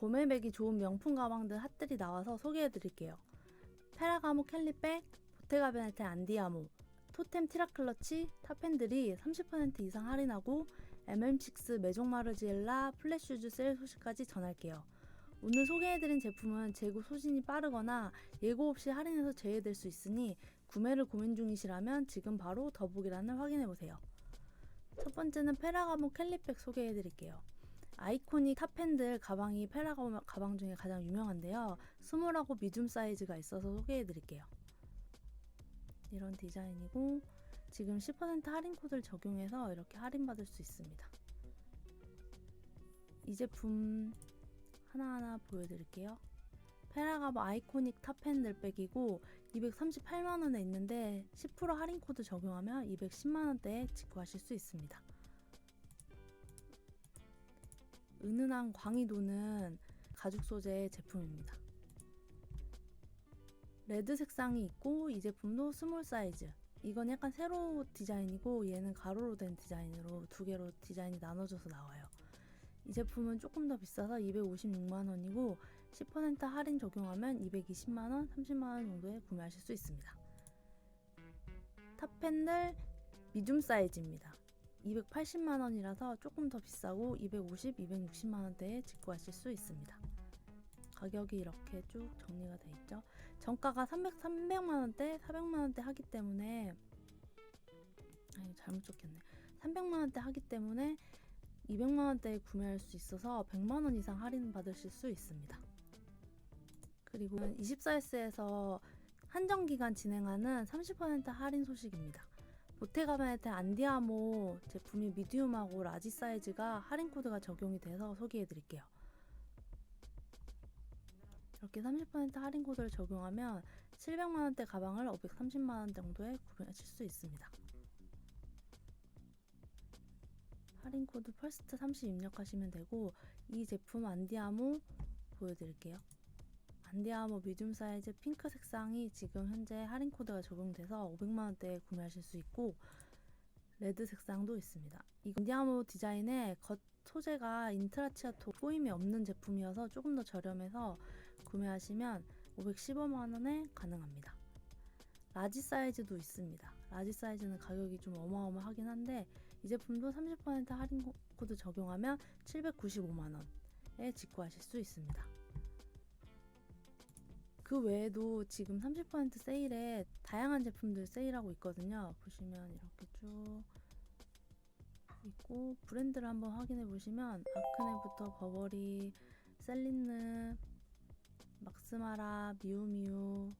봄에 매기 좋은 명품 가방들 핫들이 나와서 소개해 드릴게요. 페라가모 캘리백, 보테가 베네테 안디아모, 토템 티라클러치, 탑핸들이 30% 이상 할인하고 MM6 메종 마르지엘라 플랫슈즈 세일 소식까지 전할게요. 오늘 소개해드린 제품은 재고 소진이 빠르거나 예고 없이 할인해서 제외될 수 있으니 구매를 고민 중이시라면 지금 바로 더보기란을 확인해보세요. 첫 번째는 페라가모 캘리백 소개해드릴게요. 아이코닉 탑핸들 가방이 페라가모 가방 중에 가장 유명한데요. 스몰하고 미줌 사이즈가 있어서 소개해드릴게요. 이런 디자인이고 지금 10% 할인 코드를 적용해서 이렇게 할인받을 수 있습니다. 이 제품 하나하나 보여드릴게요. 페라가모 아이코닉 탑핸들 백이고 238만원에 있는데 10% 할인 코드 적용하면 210만원대에 직구하실 수 있습니다. 은은한 광이 도는 가죽 소재의 제품입니다. 레드 색상이 있고 이 제품도 스몰 사이즈. 이건 약간 세로 디자인이고 얘는 가로로 된 디자인으로 두 개로 디자인이 나눠져서 나와요. 이 제품은 조금 더 비싸서 256만원이고 10% 할인 적용하면 220만원, 30만원 정도에 구매하실 수 있습니다. 탑 팬들 미줌 사이즈입니다. 280만 원이라서 조금 더 비싸고 250, 260만 원대에 직구하실 수 있습니다. 가격이 이렇게 쭉 정리가 돼 있죠. 정가가 300, 300만 원대, 400만 원대 하기 때문에 아니 잘못 적혔네. 300만 원대 하기 때문에 200만 원대에 구매할 수 있어서 100만 원 이상 할인 받으실 수 있습니다. 그리고 24S에서 한정 기간 진행하는 30% 할인 소식입니다. 보테가메테 안디아모 제품이 미디움하고 라지 사이즈가 할인 코드가 적용이 돼서 소개해 드릴게요. 이렇게 30% 할인 코드를 적용하면 700만원대 가방을 530만원 정도에 구매하실 수 있습니다. 할인 코드 퍼스트 30 입력하시면 되고 이 제품 안디아모 보여드릴게요. 안디아모 미디움 사이즈 핑크 색상이 지금 현재 할인 코드가 적용돼서 500만원대에 구매하실 수 있고 레드 색상도 있습니다. 이 안디아모 디자인의 겉 소재가 인트라치아토 꼬임이 없는 제품이어서 조금 더 저렴해서 구매하시면 515만원에 가능합니다. 라지 사이즈도 있습니다. 라지 사이즈는 가격이 좀 어마어마하긴 한데 이 제품도 30% 할인 코드 적용하면 795만원에 직구하실 수 있습니다. 그 외에도 지금 30% 세일에 다양한 제품들 세일하고 있거든요. 보시면 이렇게 쭉 있고 브랜드를 한번 확인해 보시면 아크네부터 버버리, 셀린느, 막스마라, 미우미우,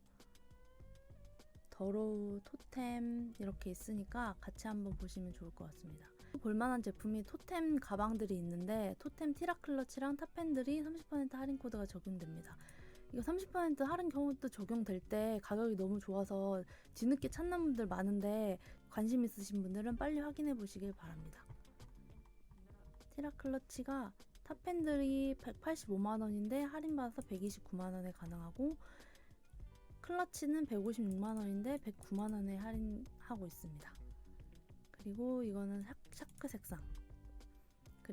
더로우, 토템 이렇게 있으니까 같이 한번 보시면 좋을 것 같습니다. 볼만한 제품이 토템 가방들이 있는데 토템 티라클러치랑 탑핸들이 30% 할인 코드가 적용됩니다. 이거 30% 할인 경우도 적용될 때 가격이 너무 좋아서 뒤늦게 찾는 분들 많은데 관심 있으신 분들은 빨리 확인해 보시길 바랍니다. 티라 클러치가 탑핸들이 185만원인데 할인받아서 129만원에 가능하고 클러치는 156만원인데 109만원에 할인하고 있습니다. 그리고 이거는 샤크 색상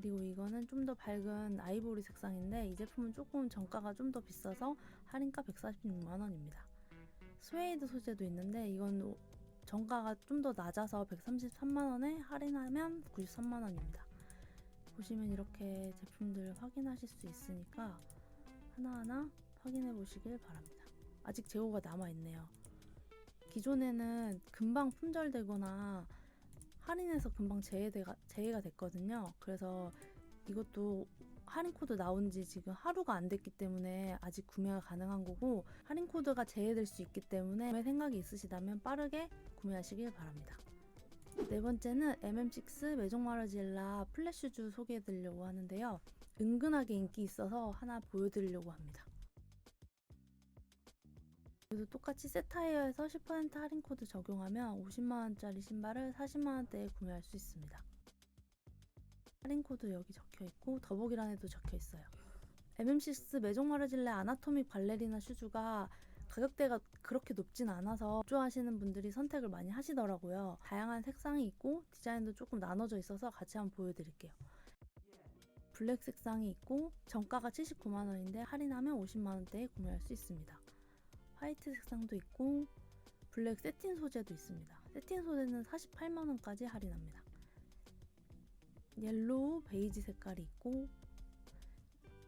그리고 이거는 좀 더 밝은 아이보리 색상인데 이 제품은 조금 정가가 좀 더 비싸서 할인가 146만원입니다. 스웨이드 소재도 있는데 이건 정가가 좀 더 낮아서 133만원에 할인하면 93만원입니다. 보시면 이렇게 제품들 확인하실 수 있으니까 하나하나 확인해 보시길 바랍니다. 아직 재고가 남아있네요. 기존에는 금방 품절되거나 할인해서 금방 제외가, 제외가 됐거든요. 그래서 이것도 할인 코드 나온 지 지금 하루가 안 됐기 때문에 아직 구매가 가능한 거고 할인 코드가 제외될 수 있기 때문에 구매 생각이 있으시다면 빠르게 구매하시길 바랍니다. 네 번째는 MM6 메종 마르질라 플랫슈즈 소개해 드리려고 하는데요. 은근하게 인기 있어서 하나 보여드리려고 합니다. 그래도 똑같이 세타이어에서 10% 할인 코드 적용하면 50만원짜리 신발을 40만원대에 구매할 수 있습니다. 할인 코드 여기 적혀 있고 더보기란에도 적혀 있어요. MM6 메종 마르질레 아나토믹 발레리나 슈즈가 가격대가 그렇게 높진 않아서 좋아하시는 분들이 선택을 많이 하시더라고요. 다양한 색상이 있고 디자인도 조금 나눠져 있어서 같이 한번 보여드릴게요. 블랙 색상이 있고 정가가 79만원인데 할인하면 50만원대에 구매할 수 있습니다. 화이트 색상도 있고 블랙 세틴 소재도 있습니다. 세틴 소재는 48만원까지 할인합니다. 옐로우 베이지 색깔이 있고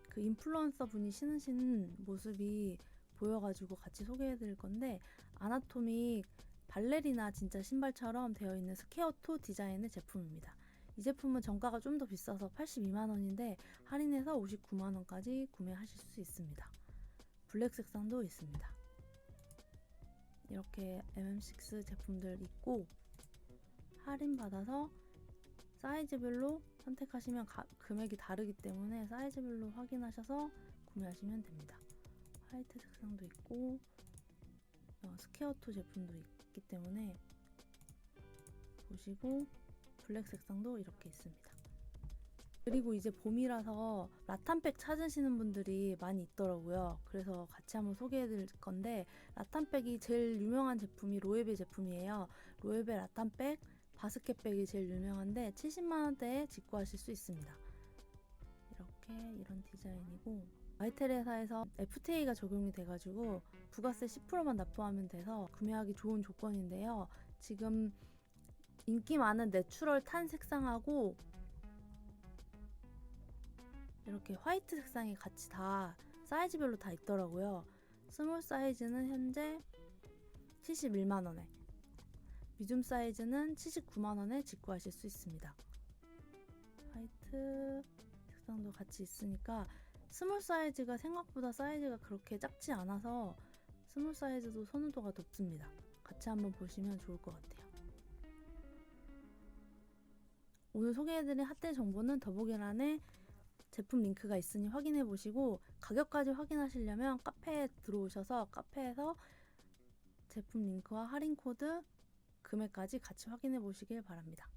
그 인플루언서 분이 신으신 모습이 보여가지고 같이 소개해드릴 건데 아나토믹 발레리나 진짜 신발처럼 되어 있는 스퀘어토 디자인의 제품입니다. 이 제품은 정가가 좀 더 비싸서 82만원인데 할인해서 59만원까지 구매하실 수 있습니다. 블랙 색상도 있습니다. 이렇게 MM6 제품들 있고 할인 받아서 사이즈별로 선택하시면 가- 금액이 다르기 때문에 사이즈별로 확인하셔서 구매하시면 됩니다. 화이트 색상도 있고 어, 스퀘어토 제품도 있기 때문에 보시고 블랙 색상도 이렇게 있습니다. 그리고 이제 봄이라서 라탄백 찾으시는 분들이 많이 있더라고요. 그래서 같이 한번 소개해 드릴 건데 라탄백이 제일 유명한 제품이 로에베 제품이에요. 로에베 라탄백 바스켓백이 제일 유명한데 70만원대에 직구하실 수 있습니다. 이렇게 이런 디자인이고 마이테레사에서 FTA가 적용이 돼가지고 부가세 10%만 납부하면 돼서 구매하기 좋은 조건인데요. 지금 인기 많은 내추럴 탄 색상하고 이렇게 화이트 색상이 같이 다 사이즈별로 다 있더라고요. 스몰 사이즈는 현재 71만원에 미줌 사이즈는 79만원에 직구하실 수 있습니다. 화이트 색상도 같이 있으니까 스몰 사이즈가 생각보다 사이즈가 그렇게 작지 않아서 스몰 사이즈도 선호도가 높습니다. 같이 한번 보시면 좋을 것 같아요. 오늘 소개해드린 핫딜 정보는 더보기란에 제품 링크가 있으니 확인해 보시고 가격까지 확인하시려면 카페에 들어오셔서 카페에서 제품 링크와 할인 코드 금액까지 같이 확인해 보시길 바랍니다.